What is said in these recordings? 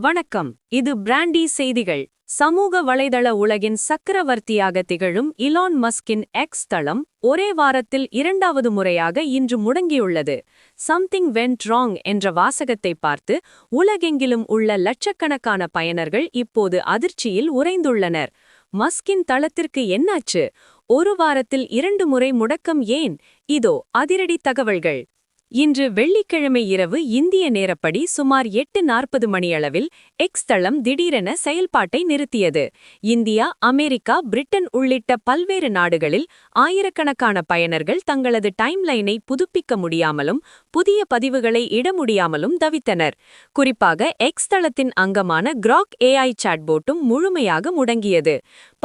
வணக்கம். இது பிராண்டி செய்திகள். சமூக வலைதள உலகின் சக்கரவர்த்தியாக திகழும் இலான் மஸ்கின் எக்ஸ் தளம் ஒரே வாரத்தில் இரண்டாவது முறையாக இன்று முடங்கியுள்ளது. சம்திங் வென்ட் ராங் என்ற வாசகத்தை பார்த்து உலகெங்கிலும் உள்ள லட்சக்கணக்கான பயனர்கள் இப்போது அதிர்ச்சியில் உறைந்துள்ளனர். மஸ்கின் தளத்திற்கு என்னாச்சு? ஒரு வாரத்தில் இரண்டு முறை முடக்கம் ஏன்? இதோ அதிரடி தகவல்கள். இன்று வெள்ளிக்கிழமை இரவு இந்திய நேரப்படி சுமார் எட்டு நாற்பது மணியளவில் எக்ஸ் தளம் திடீரென செயல்பாட்டை நிறுத்தியது. இந்தியா அமெரிக்கா பிரிட்டன் உள்ளிட்ட பல்வேறு நாடுகளில் ஆயிரக்கணக்கான பயனர்கள் தங்களது டைம்லைனை புதுப்பிக்க முடியாமலும் புதிய பதிவுகளை இட முடியாமலும் தவித்தனர். குறிப்பாக எக்ஸ் தளத்தின் அங்கமான கிராக் ஏஐ சாட்போட்டும் முழுமையாக முடங்கியது.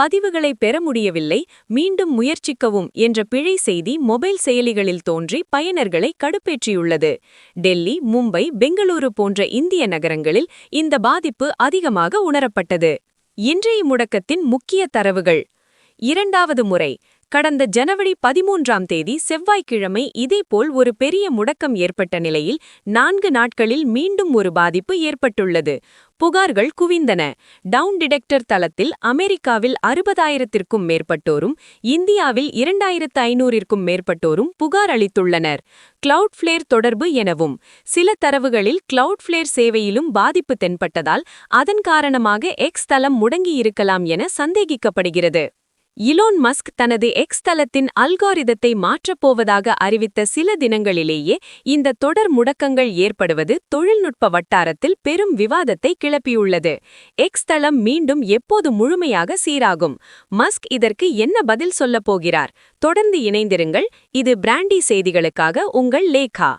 பதிவுகளை பெற முடியவில்லை மீண்டும் முயற்சிக்கவும் என்ற பிழை செய்தி மொபைல் செயலிகளில் தோன்றி பயனர்களை கடுப்பேற்றியுள்ளது டெல்லி மும்பை பெங்களூரு போன்ற இந்திய நகரங்களில் இந்த பாதிப்பு அதிகமாக உணரப்பட்டது. இன்றைய முடக்கத்தின் முக்கிய தரவுகள். இரண்டாவது முறை கடந்த ஜனவரி பதிமூன்றாம் தேதி செவ்வாய்க்கிழமை இதேபோல் ஒரு பெரிய முடக்கம் ஏற்பட்ட நிலையில் நான்கு நாட்களில் மீண்டும் ஒரு பாதிப்பு ஏற்பட்டுள்ளது. புகார்கள் குவிந்தன. டவுன் டிடெக்டர் தளத்தில் அமெரிக்காவில் அறுபதாயிரத்திற்கும் மேற்பட்டோரும் இந்தியாவில் இரண்டாயிரத்து ஐநூறிற்கும் மேற்பட்டோரும் புகார் அளித்துள்ளனர். கிளவுட் ஃபிளேர் தொடர்பு எனவும் சில தரவுகளில் கிளவுட் ஃபிளேர் சேவையிலும் பாதிப்பு தென்பட்டதால் அதன் காரணமாக எக்ஸ் தளம் முடங்கியிருக்கலாம் என சந்தேகிக்கப்படுகிறது. இலோன் மஸ்க் தனது எக்ஸ் தளத்தின் அல்காரிதத்தை மாற்றப்போவதாக அறிவித்த சில தினங்களிலேயே இந்த தொடர் முடக்கங்கள் ஏற்படுவது தொழில்நுட்ப வட்டாரத்தில் பெரும் விவாதத்தை கிளப்பியுள்ளது. எக்ஸ் தளம் மீண்டும் எப்போது முழுமையாக சீராகும்? மஸ்க் இதற்கு என்ன பதில் சொல்லப் போகிறார்? தொடர்ந்து இணைந்திருங்கள். இது பிராண்டி செய்திகளுக்காக உங்கள் லேகா.